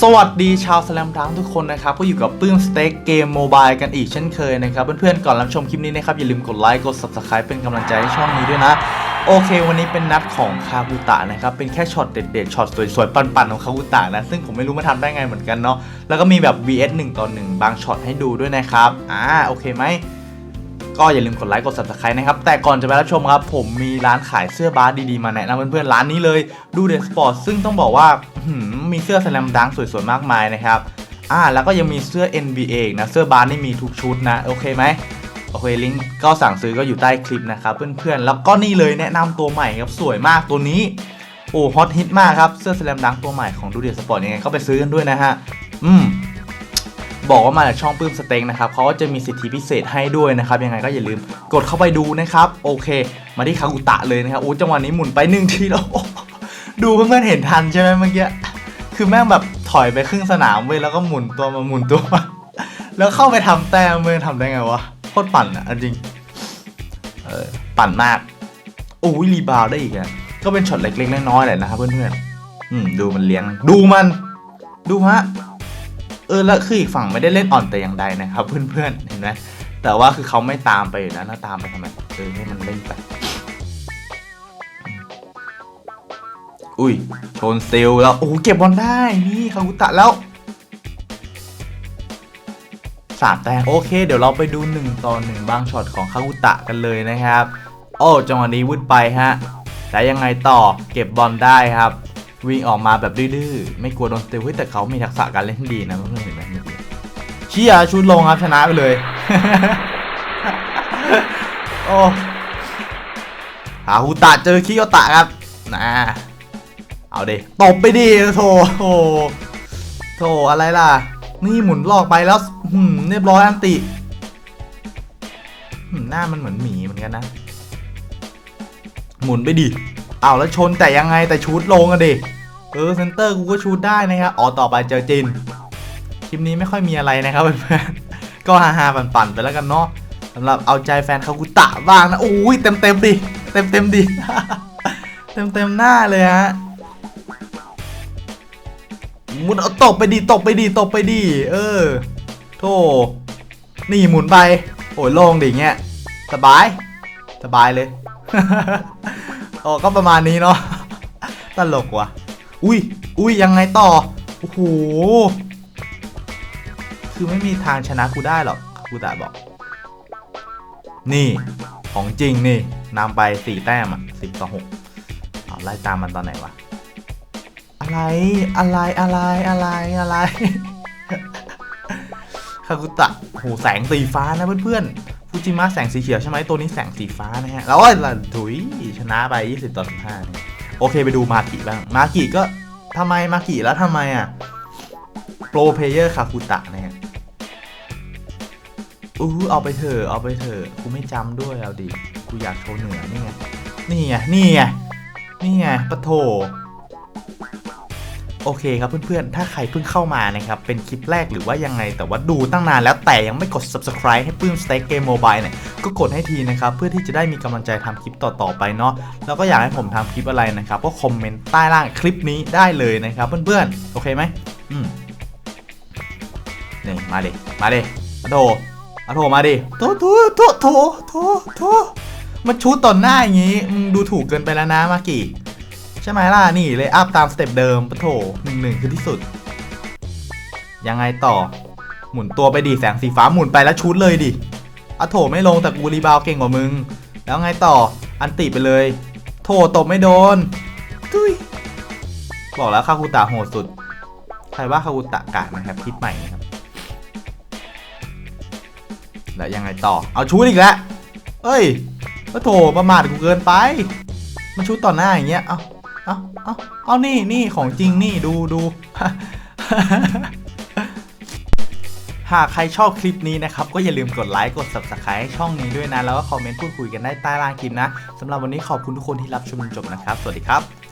สวัสดีชาวสแลมดังทุกคนนะครับก็อยู่กับปื้มสเต็กเกมโมบายกันอีกเช่นเคยนะครับ เพื่อนๆ ก่อนรับชมคลิปนี้นะครับ อย่าลืมกดไลค์กด subscribe เป็นกำลังใจให้ช่องนี้ด้วยนะ โอเค วันนี้เป็นนัดของคาบุตะนะครับ เป็นแค่ช็อตเด็ดๆช็อตสวยๆ ปันๆ ของคาบุตะนะ ซึ่งผมไม่รู้มาทำได้ไงเหมือนกันเนาะแล้วก็มีแบบ vs 1ต่อ1บางช็อตให้ดูด้วยนะครับอ่าโอเคไหม ก็อย่าลืมกดไลค์กด subscribe นะครับ แต่ก่อนจะไปรับชมครับ ผมมีร้านขายเสื้อบาสดีๆ มาแนะนำเพื่อนๆ ร้านนี้เลยดูเดสปอร์ตซึ่งต้องบอกว่ามีเสื้อสแลมดังสวยๆ มากมายนะครับอ่าแล้วก็ยังมีเสื้อ NBA อีกนะเสื้อบาสนี่มีทุกชุดนะ โอเคไหมโอเคลิงก์ก็สั่งซื้อก็อยู่ใต้คลิปนะครับเพื่อนๆ แล้วก็นี่เลยแนะนำตัวใหม่ครับสวยมากตัวนี้โอ้ฮอตฮิตมากครับเสื้อสแลมดังตัวใหม่ของดูเดสปอร์ตยังไงก็ไปซื้อกันด้วยนะฮะอืม บอกว่ามาจากช่องปื้มสเต็งนะครับเขาก็จะมีสิทธิพิเศษให้ด้วยนะครับยังไงก็อย่าลืมกดเข้าไปดูนะครับโอเค มาที่คากุตะเลยนะครับโอ้จังหวะนี้หมุนไปหนึ่งทีแล้วดูเพื่อนๆเห็นทันใช่ไหมเมื่อกี้คือแม่งแบบถอยไปครึ่งสนามเว้ยแล้วก็หมุนตัวมาหมุนตัวมาแล้วเข้าไปทำแต้มเมื่อทำได้ไงวะโคตรปั่นอะจริงเออปั่นมากโอ้ยรีบาวด์ได้อีกอะก็เป็นช็อตเล็กๆน้อยๆแหละนะครับเพื่อนๆอืมดูมันเลี้ยง ดูมัน ดูฮะ เออแล้วคืออีกฝั่งไม่ได้เล่นอ่อนแต่อย่างใดนะครับ เพื่อนๆเห็นไหมแต่ว่าคือเขาไม่ตามไปอยู่นะถ้าตามไปทำไมเออให้มันเล่นไปอุ้ยโชนเซลแล้วโอ้เก็บบอลได้นี่คากุตะแล้วสามแต้มโอเค เดี๋ยวเราไปดูหนึ่งต่อหนึ่งบางช็อตของคากุตะกันเลยนะครับ โอ้จังหวะนี้วุดไปฮะแต่ยังไงต่อเก็บบอลได้ครับ วิ่งออกมาแบบดื้อๆไม่กลัวโดนสเตลเฮ้ยแต่เขามีทักษะการเล่นที่ดีนะเพื่อนๆเห็นไหมเมื่อกี้เชียชุดลงครับชนะไปเลยโอ้หาฮูตะเจอคิโยตะครับนะเอาดิตบไปดิโถโถโถอะไรล่ะ นี่หมุนลอกไปแล้วหืมเรียบร้อยอันติหืมหน้ามันเหมือนหมีเหมือนกันนะ หมุนไปดิเอาแล้วชนแต่ยังไงแต่ชูดลงอะดิ เออเซนเตอร์กูก็ชูดได้นะครับอ๋อต่อไปเจอจินคลิปนี้ไม่ค่อยมีอะไรนะครับเพื่อนๆก็ฮาๆปั่นๆไปแล้วกันเนาะสำหรับเอาใจแฟนคากุตะบ้างนะโอ้ยเต็มเต็มๆดิเต็มเต็มๆดิเต็มเต็มๆหน้าเลยฮะมุนเอาตบไปดิตบไปดิตบไปดิเออโธ่นี่หมุนไปโอ้ยโล่งดิเงี้ยสบาย สบายเลยโอ้ก็ประมาณนี้เนาะตลกว่ะ อุ้ยอุ้ยยังไงต่อ โอ้โห คือไม่มีทางชนะกูได้หรอกกูตาบอก นี่ของจริงนี่นำไปสี่แต้มอะสิบต่อหกเอาไล่ตามมันตอนไหนวะ อะไรอะไรอะไรอะไรอะไรคากุตะโหแสงสีฟ้านะเพื่อนๆฟูจิมะแสงสีเขียวใช่ไหมตัวนี้แสงสีฟ้านะฮะแล้วก็ถุยชนะไป 20 ต่อ 15เนี่ย โอเคไปดูมากิบ้าง มากิก็ทำไมมากิแล้วทำไมอะโปรเพเยอร์คาคุตะนะฮะอู้เอาไปเถอะเอาไปเถอะกูไม่จำด้วยเอาดิกูอยากโชว์เหนือนี่ไงนี่ไงนี่ไงนี่ไงปะโถ โอเคครับเพื่อนๆ ถ้าใครเพิ่งเข้ามานะครับ เป็นคลิปแรกหรือว่ายังไง แต่ว่าดูตั้งนานแล้วแต่ยังไม่กด subscribe ให้ปื้ม Steak Game Mobile เนี่ย ก็กดให้ทีนะครับ เพื่อที่จะได้มีกำลังใจทำคลิปต่อๆไปเนาะ แล้วก็อยากให้ผมทำคลิปอะไรนะครับ ก็คอมเมนต์ใต้ล่างคลิปนี้ได้เลยนะครับเพื่อนๆ โอเคไหมอืมนี่มาดิ มาดิอะโถอะโถมาดิโถโถโถโถโถโถมาชูตต่อหน้าอย่างงี้ มึงดูถูกเกินไปแล้วนะมากี่ ช่ไหมล่ะ นี่เลยอัพตามสเต็ปเดิมปะโถหนึ่งหนึ่งคือที่สุด ยังไงต่อ หมุนตัวไปดิแสงสีฟ้าหมุนไปแล้วชุดเลยดิอะโถไม่ลงแต่กูรีบาวเก่งกว่ามึง แล้วไงต่ออันติไปเลย โถตบไม่โดนทุยบอกแล้วคาคุตะโหดสุด ใครว่าคาคุตะกากนะครับคิดใหม่นะครับ แล้วยังไงต่อ เอาชุดอีกแล้วเอ้ยโถประมาทกูเกินไป มันชุดต่อหน้าอย่างเงี้ย เอา เอาเอาเอานี่นี่ของจริงนี่ดูดูหากใครชอบคลิปนี้นะครับ ก็อย่าลืมกดไลค์กด subscribe ให้ช่องนี้ด้วยนะ แล้วก็คอมเมนต์พูดคุยกันได้ใต้ล่างคลิปนะสำหรับวันนี้ขอบคุณทุกคนที่รับชมจนจบนะครับ สวัสดีครับ